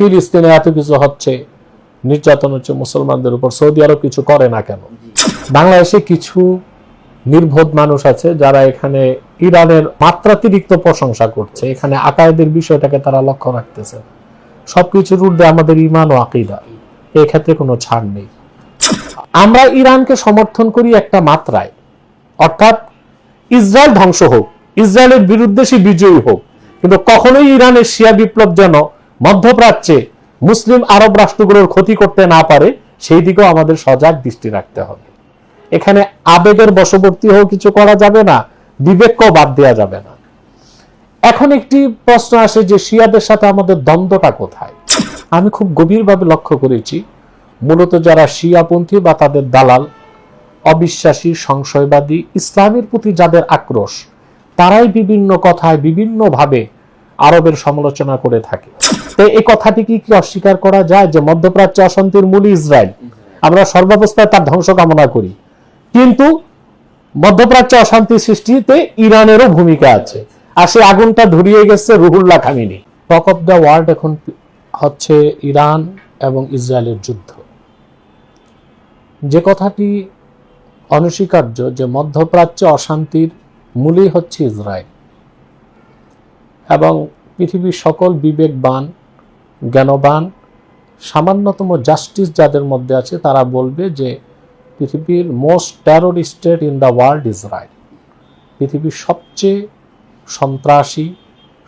ফিলিস্তিনে এত কিছু হচ্ছে, নির্যাতন হচ্ছে মুসলমানদের উপর, সৌদি আরব কিছু করে না কেন? বাংলাদেশে কিছু নির্বোধ মানুষ আছে যারা এখানে ইরানের মাত্রাতিরিক্ত প্রশংসা করছে। এখানে আকায়েদের বিষয়টাকে তারা লক্ষ্য রাখতেছে। সবকিছুর ঊর্ধ্বে আমাদের ইমান ও আকিদা। এই ক্ষেত্রে কোনো ছাড় নেই। আমরা ইরানকে সমর্থন করি একটা মাত্রায়। অর্থাৎ ইসরায়েল ধ্বংস হোক, ইসরায়েলের বিরুদ্ধে সে বিজয়ী হোক, কিন্তু কখনোই ইরানের শিয়া বিপ্লব যেন মধ্যপ্রাচ্যে মুসলিম আরব রাষ্ট্রগুলোর ক্ষতি করতে না পারে, সেই দিকেও আমাদের সজাগ দৃষ্টি রাখতে হবে। এখানে আবেগের বশবর্তী হয়েও কিছু করা যাবে না, বিবেককেও বাদ দেওয়া যাবে না। এখন একটি প্রশ্ন আসে যে শিয়াদের সাথে আমাদের দ্বন্দ্বটা কোথায়? আমি খুব গভীরভাবে লক্ষ্য করেছি, মূলত যারা শিয়াপন্থী বা তাদের দালাল, অবিশ্বাসী, সংশয়বাদী, ইসলামের প্রতি যাদের আক্রোশ, তারাই বিভিন্ন কথায় বিভিন্নভাবে আরবের সমালোচনা করে থাকে। তো এই কথাটি কি কি অস্বীকার করা যায় যে মধ্যপ্রাচ্যে অশান্তির মূল ইসরায়েল? আমরা সর্বাবস্থায় তার ধ্বংস কামনা করি। কিন্তু মধ্যপ্রাচ্যে অশান্তি সৃষ্টিতে ইরানেরও ভূমিকা আছে। আর সেই আগুনটা ধরিয়ে গেছে Ruhollah Khamenei. Talk of the world এখন হচ্ছে ইরান এবং ইসরায়েলের যুদ্ধ। যে কথাটি অনস্বীকার্য যে মধ্যপ্রাচ্যে অশান্তির মূলই হচ্ছে ইসরায়েল। এবং পৃথিবীর সকল বিবেকবান, জ্ঞানবান, সামান্যতম জাস্টিস যাদের মধ্যে আছে, তারা বলবে যে পৃথিবীর most terror state in the world Israel পৃথিবীর সবচেয়ে সন্ত্রাসী,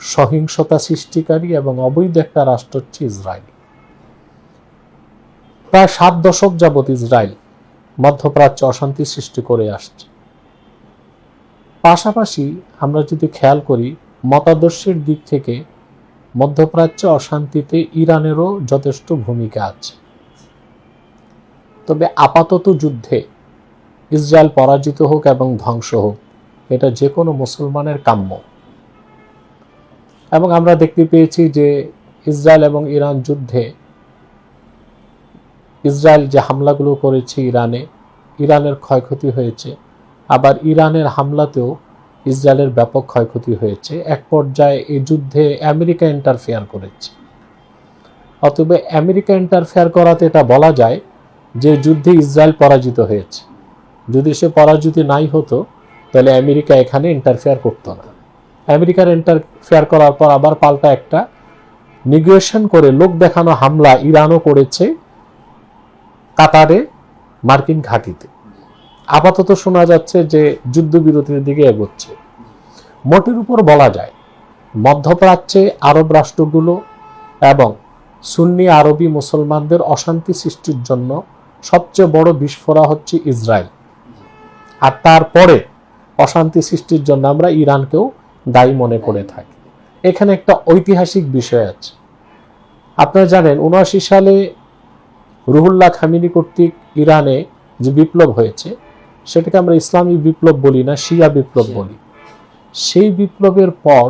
সহিংসতা সৃষ্টিকারী এবং অবৈধ একটা রাষ্ট্র হচ্ছে ইসরায়েল। প্রায় সাত দশক যাবৎ ইসরায়েল মধ্যপ্রাচ্যে অশান্তি সৃষ্টি করে আসছে। পাশাপাশি আমরা যদি খেয়াল করি মতাদর্শের দিক থেকে মধ্যপ্রাচ্যে অশান্তিতে ইরানেরও যথেষ্ট ভূমিকা আছে। তবে আপাতত যুদ্ধে ইসরায়েল পরাজিত হোক এবং ধ্বংস হোক, এটা যে কোনো মুসলমানের কাম্য। এবং আমরা দেখতে পেয়েছি যে ইসরায়েল এবং ইরান যুদ্ধে ইসরায়েল যে হামলাগুলো করেছে ইরানে, ইরানের ক্ষয়ক্ষতি হয়েছে। আবার ইরানের হামলাতেও ইসরায়েলের ব্যাপক ক্ষয়ক্ষতি হয়েছে। এক পর্যায়ে এই যুদ্ধে আমেরিকা ইন্টারফেয়ার করেছে। অতএব আমেরিকা ইন্টারফেয়ার করাতে এটা বলা যায় যে যুদ্ধে ইসরায়েল পরাজিত হয়েছে। যদি সে পরাজিত নাই হতো, তাহলে আমেরিকা এখানে ইন্টারফেয়ার করতো না। আমেরিকার ইন্টারফেয়ার করার পর আবার পাল্টা একটা নিগোয়েশন করে লোক দেখানো হামলা ইরানও করেছে কাতারে মার্কিন ঘাঁটিতে। আপাতত শোনা যাচ্ছে যে যুদ্ধবিরতির দিকে এগোচ্ছে। মোটের উপর বলা যায়, মধ্যপ্রাচ্যে আরব রাষ্ট্রগুলো এবং সুন্নি আরবি মুসলমানদের অশান্তি সৃষ্টির জন্য সবচেয়ে বড় বিস্ফোরা হচ্ছে ইসরায়েল। আর তারপরে অশান্তি সৃষ্টির জন্য আমরা ইরানকেও দায়ী মনে করে থাকি। এখানে একটা ঐতিহাসিক বিষয় আছে। আপনারা জানেন, উনআশি সালে রুহুল্লাহ খামিনি কর্তৃক ইরানে যে বিপ্লব হয়েছে সেটাকে আমরা ইসলামী বিপ্লব বলি না শিয়া বিপ্লব বলি। সেই বিপ্লবের পর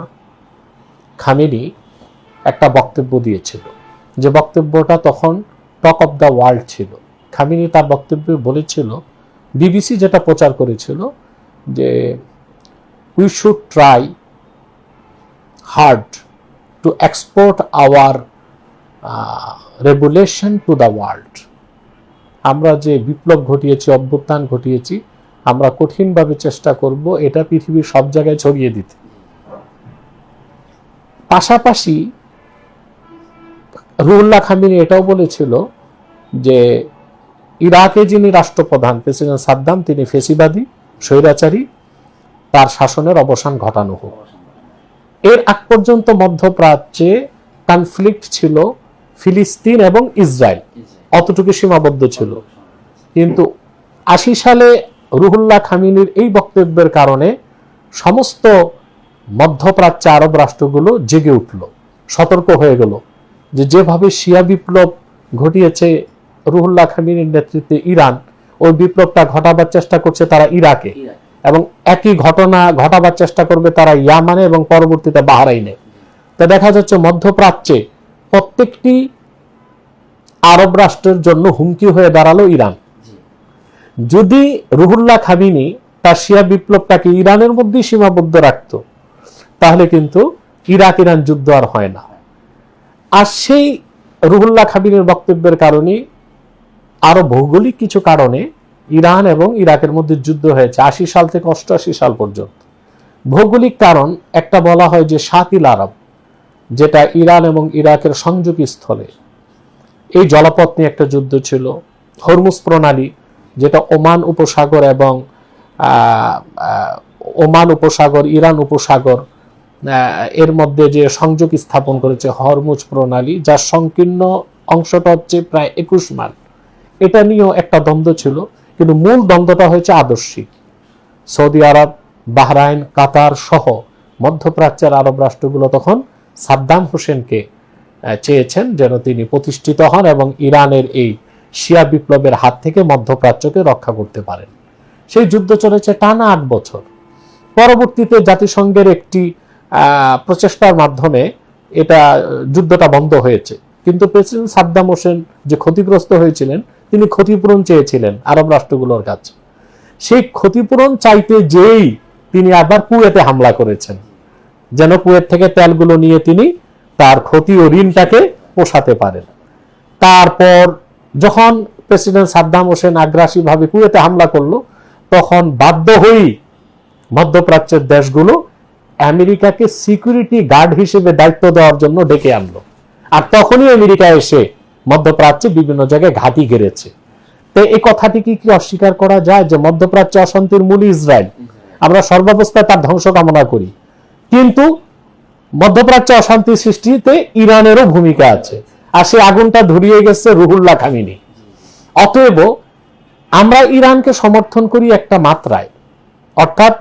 খামেনি একটা বক্তব্য দিয়েছিল। যে বক্তব্যটা তখন টক অফ দ্য ওয়ার্ল্ড ছিল। খামিনি তার বক্তব্যে বলেছিল বিবিসি যেটা প্রচার করেছিল যে we should try hard to export our regulation to the world আমরা যে বিপ্লব ঘটিয়েছি, অভ্যুত্থান ঘটিয়েছি, আমরা কঠিনভাবে চেষ্টা করব এটা পৃথিবীর সব জায়গায় ছড়িয়ে দিতে। পাশাপাশি রুহুল্লাহ খামিনি এটাও বলেছিল যে ইরাকে যিনি রাষ্ট্রপ্রধান, প্রেসিডেন্ট সাদ্দাম, তিনি ফেসিবাদী, স্বৈরাচারী, তার শাসনের অবসান ঘটানো হোক। এর আগ পর্যন্ত মধ্যপ্রাচ্যে কনফ্লিক্ট ছিল ফিলিস্তিন এবং ইসরায়েল। অতটুকু সীমাবদ্ধ ছিল। কিন্তু আশি সালে রুহুল্লাহ খামিনির এই বক্তব্যের কারণে সমস্ত মধ্যপ্রাচ্য আরব রাষ্ট্রগুলো জেগে উঠল, সতর্ক হয়ে গেল যে যেভাবে শিয়া বিপ্লব ঘটিয়েছে রুহুল্লাহ খামিনির নেতৃত্বে ইরান, ওই বিপ্লবটা ঘটাবার চেষ্টা করছে তারা ইরাকে এবং একই ঘটনা ঘটাবার চেষ্টা করবে তারা ইয়ামানে এবং পরবর্তীতে বাহারাইনে। তা দেখা যাচ্ছে মধ্যপ্রাচ্যে প্রত্যেকটি আরব রাষ্ট্রের জন্য হুমকি হয়ে দাঁড়াল ইরান। যদি রুহুল্লাহ খামিনি তার শিয়া বিপ্লবটাকে ইরানের মধ্যেই সীমাবদ্ধ রাখত তাহলে কিন্তু ইরাক ইরান যুদ্ধ আর হয় না। আর সেই রুহুল্লাহ খাবিরের বক্তব্যের কারণে আরও ভৌগোলিক কিছু কারণে ইরান এবং ইরাকের মধ্যে যুদ্ধ হয়েছে আশি সাল থেকে অষ্টআশি সাল পর্যন্ত। ভৌগোলিক কারণ একটা বলা হয় যে সাতিল আরব যেটা ইরান এবং ইরাকের সংযোগী স্থলে এই জলপথ নিয়ে একটা যুদ্ধ ছিল। হরমুজ প্রণালী, যেটা ওমান উপসাগর এবং ওমান উপসাগর, ইরান উপসাগর এর মধ্যে যে সংযোগ স্থাপন করেছে হরমুজ প্রণালী, যার সংকীর্ণ অংশটা হচ্ছে প্রায় একুশ মাইল। এটা নিয়েও একটা দ্বন্দ্ব ছিল, কিন্তু মূল দ্বন্দ্বটা হয়েছে আদর্শিক। সৌদি আরব, বাহরাইন, কাতার সহ মধ্যপ্রাচ্যের আরব রাষ্ট্রগুলো তখন সাদ্দাম হোসেনকে চেয়েছেন যেন তিনি প্রতিষ্ঠিত হন এবং ইরানের এই শিয়া বিপ্লবের হাত থেকে মধ্যপ্রাচ্যকে রক্ষা করতে পারেন। সেই যুদ্ধ চলেছে টানা আট বছর। পরবর্তীতে জাতিসংঘের একটি প্রচেষ্টার মাধ্যমে এটা যুদ্ধটা বন্ধ হয়েছে। কিন্তু প্রেসিডেন্ট সাদ্দাম হোসেন যে ক্ষতিগ্রস্ত হয়েছিলেন, তিনি ক্ষতিপূরণ চেয়েছিলেন আরব রাষ্ট্রগুলোর কাছে। সেই ক্ষতিপূরণ চাইতে যেই তিনি আবার কুয়েতে হামলা করেছেন। যেন কুয়েত থেকে তেলগুলো নিয়ে তিনি তার ক্ষতি ও ঋণটাকে পোষাতে পারেন। তারপর যখন প্রেসিডেন্ট সাদ্দাম হোসেন আগ্রাসীভাবে কুয়েতে হামলা করল, তখন বাধ্য হয়েই মধ্যপ্রাচ্যের দেশগুলো আমেরিকাকে সিকিউরিটি গার্ড হিসেবে দায়িত্ব দেওয়ার জন্য ডেকে আনলো। আর তখনই আমেরিকা এসে মধ্যপ্রাচ্যে বিভিন্ন জায়গায় ঘাঁটি গেড়েছে। তো এই কথাটি কি কি অস্বীকার করা যায় যে মধ্যপ্রাচ্যে অশান্তির মূল ইসরায়েল? আমরা সর্বাবস্থায় তার ধ্বংস কামনা করি। কিন্তু মধ্যপ্রাচ্যে অশান্তি সৃষ্টিতে ইরানেরও ভূমিকা আছে। আর সেই আগুনটা ধরিয়ে গেছে রুহুল্লাহ খামিনি। অতএব আমরা ইরানকে সমর্থন করি একটা মাত্রায়। অর্থাৎ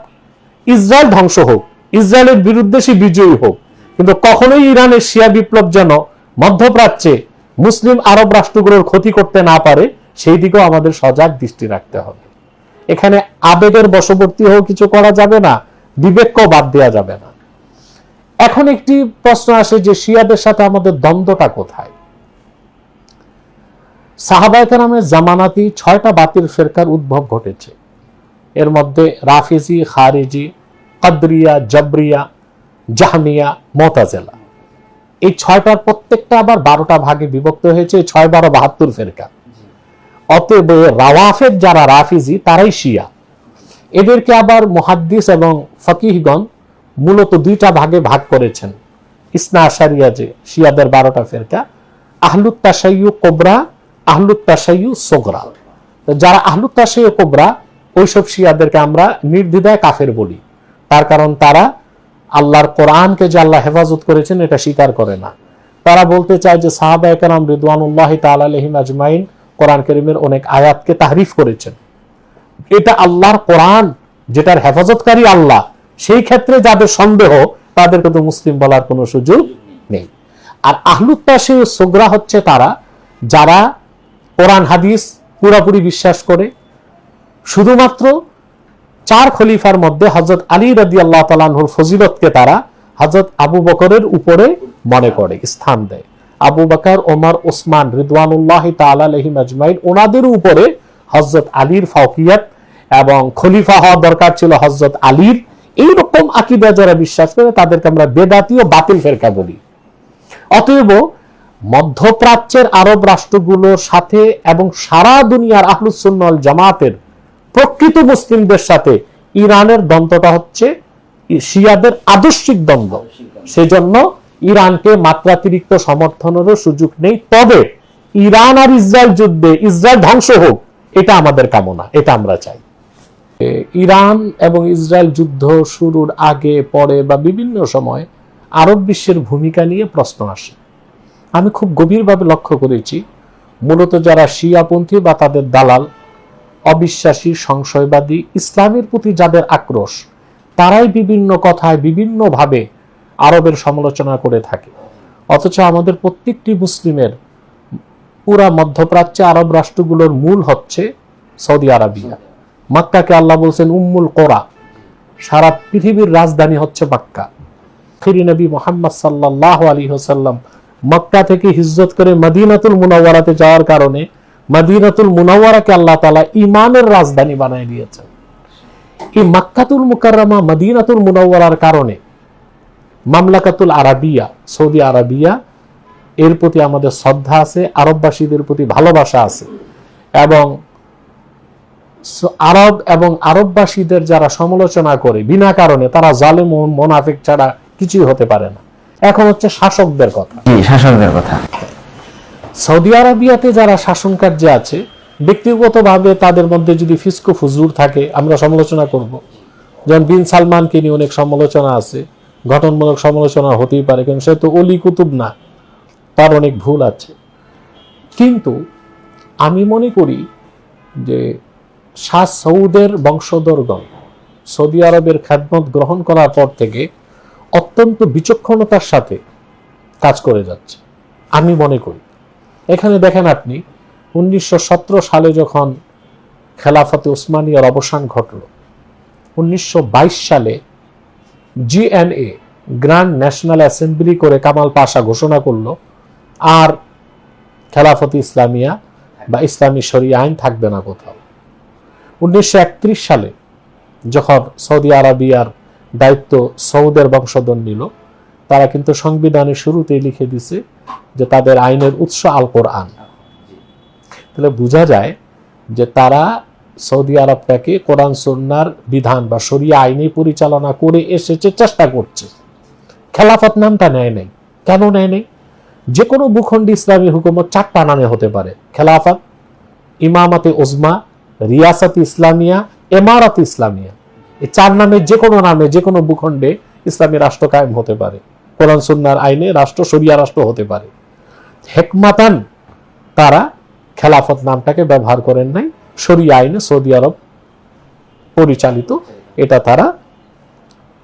ইসরায়েল ধ্বংস হোক, ইসরায়েলের বিরুদ্ধে সে বিজয়ী হোক, কিন্তু কখনোই ইরানের শিয়া বিপ্লব যেন মধ্যপ্রাচ্যে মুসলিম আরব রাষ্ট্রগুলোর ক্ষতি করতে না পারে, সেই দিকেও আমাদের সজাগ দৃষ্টি রাখতে হবে। এখানে আবেগের বশবর্তী হয়েও কিছু করা যাবে না, বিবেককেও বাদ দেওয়া যাবে না। এখন একটি প্রশ্ন আসে যে শিয়াদের সাথে আমাদের দ্বন্দ্বটা কোথায়? সাহাবায়কের নামের জামানাতি ছয়টা বাতিল ফেরকার উদ্ভব ঘটেছে। এর মধ্যে রাফিজি, খারিজি, কদরিয়া, জবরিয়া, জাহমিয়া, মোতাজেলা। এই ছয়টার প্রত্যেকটা আবার বারোটা ভাগে বিভক্ত হয়েছে ছয়, বারো, বাহাত্তর ফেরকা। অতএব রাওয়াফের যারা রাফিজি, তারাই শিয়া। এদেরকে আবার মুহাদ্দিস এবং ফকিহগণ মূলত দুইটা ভাগে ভাগ করেছেন। ইসনা আশারিয়া যে শিয়াদের বারোটা ফেরকা, আহলুত তাসাইয়ু কোবরা, আহলুত তাসাইয়ু সোগরা। যারা আহলুত তাসাইয়ু কোবরা, ওইসব শিয়াদেরকে আমরা নির্দ্বিধায় কাফের বলি। তার কারণ তারা আল্লাহর কোরআনকে যে আল্লাহ হেফাজত করেছেন, এটা স্বীকার করে না। তারা বলতে চায় যে সাহাবা একরাম রিদওয়ানুল্লাহ আলাইহিম আজমাইন কোরআন করিমের অনেক আয়াতকে তাহরিফ করেছেন। এটা আল্লাহর কোরআন, যেটার হেফাজতকারী আল্লাহ সেই ক্ষেত্রে যাদের সন্দেহ তাদের তো মুসলিম বলার কোনো সুযোগ নেই। আর আহলুত্তাসে সোগরা হচ্ছে তারা, যারা কোরআন, হাদিস পুরাপুরি বিশ্বাস করে। শুধুমাত্র চার খলিফার মধ্যে হজরত আলী রাদি আল্লাহ তালাহুর ফজিলতকে তারা হজরত আবু বকরের উপরে মনে করে, স্থান দেয়। আবু বকর, ওমর, ওসমান রিদওয়ানুল্লাহ তালাহিম আজমাইন ওনাদের উপরে হজরত আলীর ফাউকিয়াত এবং খলিফা হওয়া দরকার ছিল হজরত আলীর। এইরকম আকিদা যারা বিশ্বাস করে, তাদেরকে আমরা বেদাতীয় বাতিল ফেরকা বলি। অতএব মধ্যপ্রাচ্যের আরব রাষ্ট্রগুলোর সাথে এবং সারা দুনিয়ার আহলুসুন্নল জামাতের প্রকৃত মুসলিমদের সাথে ইরানের দ্বন্দ্বটা হচ্ছে শিয়াদের আদর্শিক দ্বন্দ্ব। সেজন্য ইরানকে মাত্রাতিরিক্ত সমর্থনেরও সুযোগ নেই। তবে ইরান আর ইসরায়েল যুদ্ধে, ইসরায়েল ধ্বংস হোক, এটা আমাদের কামনা, এটা আমরা চাই। ইরান এবং ইসরায়েল যুদ্ধ শুরুর আগে, পরে বা বিভিন্ন সময় আরব বিশ্বের ভূমিকা নিয়ে প্রশ্ন আসে। আমি খুব গভীরভাবে লক্ষ্য করেছি, মূলত যারা শিয়াপন্থী বা তাদের দালাল, অবিশ্বাসী, সংশয়বাদী, ইসলামের প্রতি যাদের আক্রোশ, তারাই বিভিন্ন কথায় বিভিন্নভাবে আরবের সমালোচনা করে থাকে। অথচ আমাদের প্রত্যেকটি মুসলিমের পুরা মধ্যপ্রাচ্যে আরব রাষ্ট্রগুলোর মূল হচ্ছে সৌদি আরবিয়া। মক্কাকে আল্লাহ বলছেন, উম্মুল কোরা, সারা পৃথিবীর রাজধানী হচ্ছে মাক্কা। খিরি নবী মোহাম্মদ সাল্লাহ আলী হোসাল্লাম মক্কা থেকে হিজরত করে মদিনাতুল মুনাওয়ারাতে যাওয়ার কারণে মদিনাতুল মুনাওয়ারাকে আল্লাহ তালা ইমানের রাজধানী বানায় দিয়েছেন। এই মাক্কাতুল মুকাররমা মদিনাতুল মুনাওয়ারার কারণে মামলাকাতুল আরাবিয়া, সৌদি আরাবিয়া, এর প্রতি আমাদের শ্রদ্ধা আছে, আরববাসীদের প্রতি ভালোবাসা আছে এবং আরব এবং আরববাসীদের যারা সমালোচনা করে বিনা কারণে তারা জালেম ও মোনাফিক ছাড়া কিছুই হতে পারে না। এখন হচ্ছে শাসকদের কথা। শাসকদের কথা। সৌদি আরবিয়াতে যারা শাসন কার্যে আছে ব্যক্তিগতভাবে তাদের মধ্যে যদি ফিসকো ফুজুর থাকে আমরা সমালোচনা করব। যেমন বিন সালমানকে নিয়ে অনেক সমালোচনা আছে গঠনমূলক সমালোচনা হতেই পারে কারণ সে তো অলি কুতুব না তার অনেক ভুল আছে। কিন্তু আমি মনে করি যে শাহ সৌদের বংশধরগণ সৌদি আরবের খ্যাতমত গ্রহণ করার পর থেকে অত্যন্ত বিচক্ষণতার সাথে কাজ করে যাচ্ছে। আমি মনে করি, এখানে দেখেন আপনি, উনিশশো সতেরো সালে যখন খেলাফতে উসমানিয়ার অবসান ঘটল, উনিশশো বাইশ সালে জিএনএ গ্র্যান্ড ন্যাশনাল অ্যাসেম্বলি করে কামাল পাশা ঘোষণা করল, আর খেলাফত ইসলামিয়া বা ইসলামী শরিয়া আইন থাকবে না কোথাও। উনিশশো একত্রিশ সালে যখন সৌদি আরবিয়ার দায়িত্ব সৌদের বংশধর নিল, তারা কিন্তু সংবিধানের শুরুতেই লিখে দিছে যে তাদের আইনের উৎস আল কোরআন তাহলে বোঝা যায় যে তারা সৌদি আরবটাকে কোরআন সন্ন্যার বিধান বা শরিয়া আইনে পরিচালনা করে এসেছে, চেষ্টা করছে। খেলাফত নামটা নেয় নেই। কেন নেয় নেই? যে কোনো ভূখণ্ডে ইসলামী হুকুমত চারটা নামে হতে পারে। খেলাফত, ইমামাতে ওজমা রিয়াসাত ইসলামিয়া, এমারাত ইসলামিয়া। এই চার নামে যে কোনো নামে যে কোনো ভূখণ্ডে ইসলামী রাষ্ট্র কায়েম হতে পারে। কোরআন, সুন্নার আইনে রাষ্ট্র, শরিয়া রাষ্ট্র হতে পারে। হেকমাতান তারা খেলাফত নামটাকে ব্যবহার করেন নাই। শরিয়া আইনে সৌদি আরব পরিচালিত এটা তারা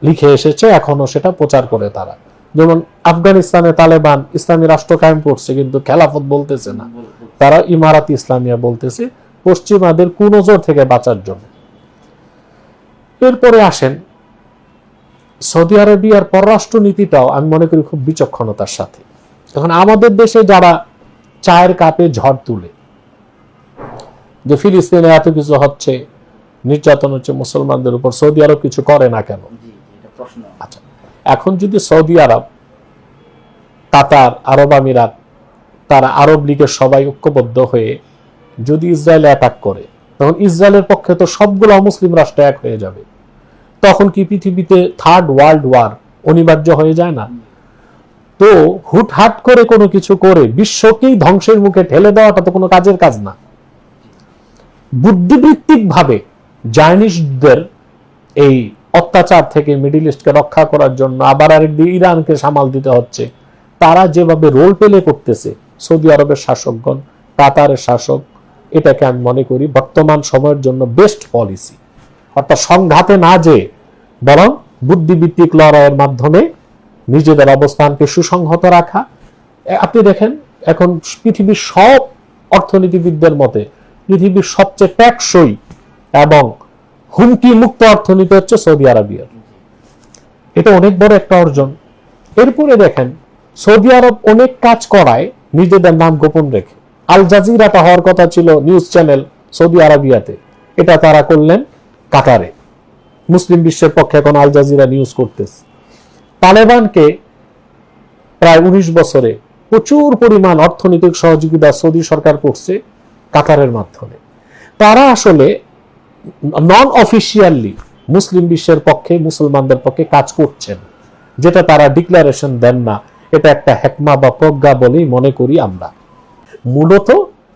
লিখে এসেছে এখনও সেটা প্রচার করে তারা। যেমন আফগানিস্তানে তালেবান ইসলামী রাষ্ট্র কায়েম করছে, কিন্তু খেলাফত বলতেছে না। তারা ইমারাত ইসলামিয়া বলতেছে পশ্চিমাদের কুনজর থেকে বাঁচার জন্য। এরপরে আসেন সৌদি আরবিয়ার পররাষ্ট্র নীতিটাও আমি মনে করি খুব বিচক্ষণতার সাথে। এখন আমাদের দেশে যারা চায়ের কাপে ঝড় তুলে যে ফিলিস্তিনে এত কিছু হচ্ছে নির্যাতন হচ্ছে মুসলমানদের উপর সৌদি আরব কিছু করে না কেন? আচ্ছা এখন যদি সৌদি আরব কাতার আরব আমিরাত তারা আরব লীগের সবাই ঐক্যবদ্ধ হয়ে যদি ইসরায়েল অ্যাটাক করে, তখন ইসরায়েলের পক্ষে তো সবগুলো মুসলিম রাষ্ট্র এক হয়ে যাবে। তখন কি পৃথিবীতে থার্ড ওয়ার্ল্ড ওয়ার অনিবার্য হয়ে যায় না? তো হুটহাট করে কোনো কিছু করে বিশ্বকেই ধ্বংসের মুখে ঠেলে দেওয়াটা তো কোনো কাজের কাজ না। বুদ্ধিবৃত্তিক ভাবে জায়নিস্টদের এই অত্যাচার থেকে মিডিল ইস্টকে রক্ষা করার জন্য আবার আরেকদিকে ইরানকে সামাল দিতে হচ্ছে। তারা যেভাবে রোল প্লে করতেছে, সৌদি আরবের শাসকগণ, কাতারের শাসক এটাকে আমি মনে করি বর্তমান সময়ের জন্য বেস্ট পলিসি অর্থাৎ সংঘাতে না যে বরং বুদ্ধিভিত্তিক লড়াইয়ের মাধ্যমে নিজেদের অবস্থানকে সুসংহত রাখা। আপনি দেখেন, এখন পৃথিবীর সব অর্থনীতিবিদদের মতে পৃথিবীর সবচেয়ে ট্যাক্সই এবং হুমকি মুক্ত অর্থনীতি হচ্ছে সৌদি আরবিয়ার এটা অনেক বড় একটা অর্জন। এরপরে দেখেন, সৌদি আরব অনেক কাজ করায় নিজেদের নাম গোপন রেখে। আল জাজিরাটা হওয়ার কথা ছিল নিউজ চ্যানেল সৌদি আরবিয়াতে। এটা তারা করলেন কাতারে। মুসলিম বিশ্বের পক্ষে এখন আল জাজিরা নিউজ করতেছে। তালেবানকে প্রায় উনিশ বছরে প্রচুর পরিমাণ অর্থনৈতিক সহযোগিতা সৌদি সরকার করছে কাতারের মাধ্যমে। তারা আসলে নন অফিসিয়ালি মুসলিম বিশ্বের পক্ষে, মুসলমানদের পক্ষে কাজ করছেন। যেটা তারা ডিক্লারেশন দেন না। এটা একটা হেকমা বা প্রজ্ঞা বলেই মনে করি আমরা। মূলত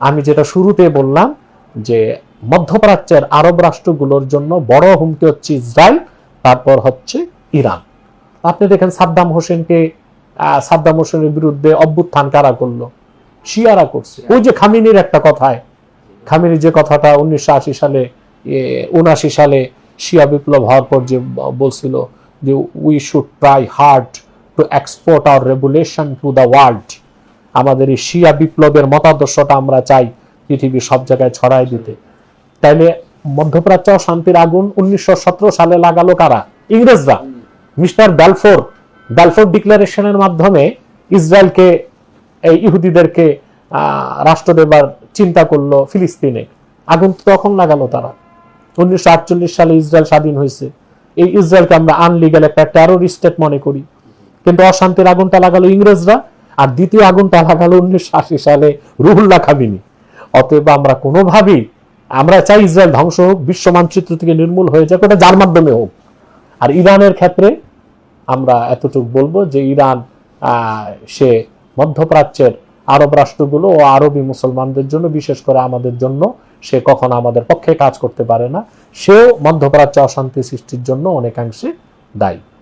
আমি যেটা শুরুতে বললাম যে মধ্যপ্রাচ্যের আরব রাষ্ট্রগুলোর জন্য বড় হুমকি হচ্ছে ইসরায়েল, তারপর হচ্ছে ইরান। আপনি দেখেন সাদ্দাম হোসেনকে সাদ্দাম হোসেনের বিরুদ্ধে অভ্যুত্থান কারা করল? শিয়ারা করছে। ওই যে খামিনির একটা কথায় খামিনি যে কথাটা উনিশশো আশি সালে উনআশি সালে শিয়া বিপ্লব হওয়ার পর যে বলছিল যে we should try hard to export our regulation to the world আমাদের এই শিয়া বিপ্লবের মতাদর্শটা আমরা চাই পৃথিবীর সব জায়গায় ছড়াই দিতে। তাইলে মধ্যপ্রাচ্য শান্তির আগুন উনিশশো সালে লাগালো কারা? ইংরেজরা। মিস্টার ব্যালফোর ব্যালফোর ডিক্লারেশনের মাধ্যমে ইসরায়েলকে, এই ইহুদিদেরকে রাষ্ট্র দেবার চিন্তা করল ফিলিস্তিনে। আগুন তখন লাগালো তারা। উনিশশো আটচল্লিশ সালে ইসরায়েল স্বাধীন হয়েছে। এই ইসরায়েলকে আমরা আনলিগাল একটা টেরোরিস্ট স্টেট মনে করি। কিন্তু অশান্তির আগুনটা লাগালো ইংরেজরা। আর দ্বিতীয় আগুনটা লাগালো উনিশশো আশি সালে রুহুল্লাহ খাবিনি অতএব আমরা কোনোভাবেই, আমরা চাই ইসরায়েল ধ্বংস হোক, বিশ্ব মানচিত্র থেকে নির্মূল হয়ে যাক, ওটা যার মাধ্যমে হোক। আর ইরানের ক্ষেত্রে আমরা এতটুকু বলব যে ইরান সে মধ্যপ্রাচ্যের আরব রাষ্ট্রগুলো ও আরবি মুসলমানদের জন্য, বিশেষ করে আমাদের জন্য, সে কখনো আমাদের পক্ষে কাজ করতে পারে না। সেও মধ্যপ্রাচ্যে অশান্তি সৃষ্টির জন্য অনেকাংশে দায়ী।